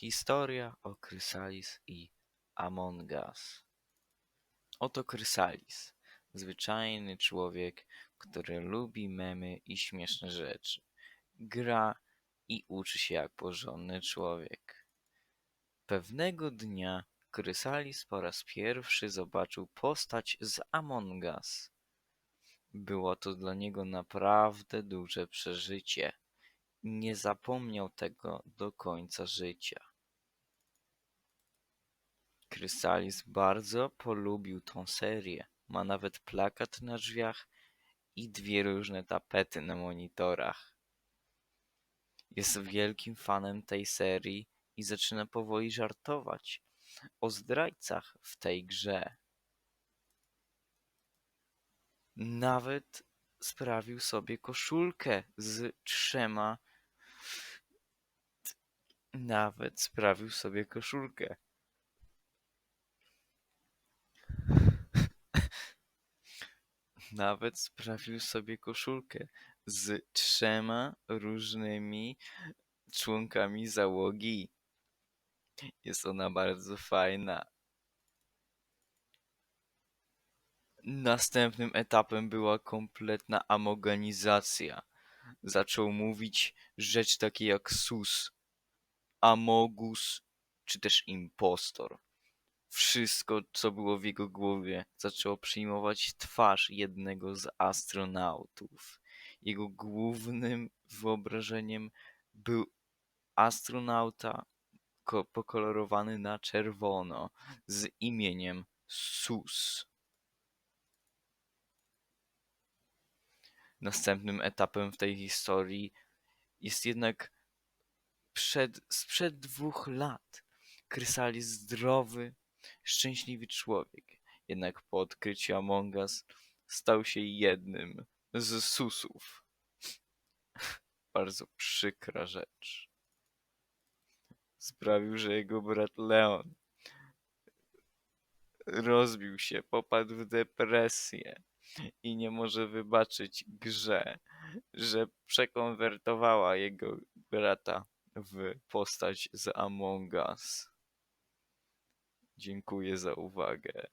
Historia o Chrysalis i Among Us. Oto Chrysalis, zwyczajny człowiek, który lubi memy i śmieszne rzeczy. Gra i uczy się jak porządny człowiek. Pewnego dnia Chrysalis po raz pierwszy zobaczył postać z Among Us. Było to dla niego naprawdę duże przeżycie. Nie zapomniał tego do końca życia. Chrysalis bardzo polubił tą serię. Ma nawet plakat na drzwiach i dwie różne tapety na monitorach. Jest wielkim fanem tej serii i zaczyna powoli żartować o zdrajcach w tej grze. Nawet sprawił sobie koszulkę z trzema. Nawet sprawił sobie koszulkę. Nawet sprawił sobie koszulkę z trzema różnymi członkami załogi. Jest ona bardzo fajna. Następnym etapem była kompletna amoganizacja. Zaczął mówić rzeczy takie jak sus, amogus czy też impostor. Wszystko, co było w jego głowie, zaczęło przyjmować twarz jednego z astronautów. Jego głównym wyobrażeniem był astronauta ko- pokolorowany na czerwono z imieniem Sus. Następnym etapem w tej historii jest jednak przed, sprzed dwóch lat. Chrysalis zdrowy, szczęśliwy człowiek. Jednak po odkryciu Among Us stał się jednym z susów. Bardzo przykra rzecz. Sprawił, że jego brat Leon rozbił się, popadł w depresję i nie może wybaczyć grze, że przekonwertowała jego brata w postać z Among Us. Dziękuję za uwagę.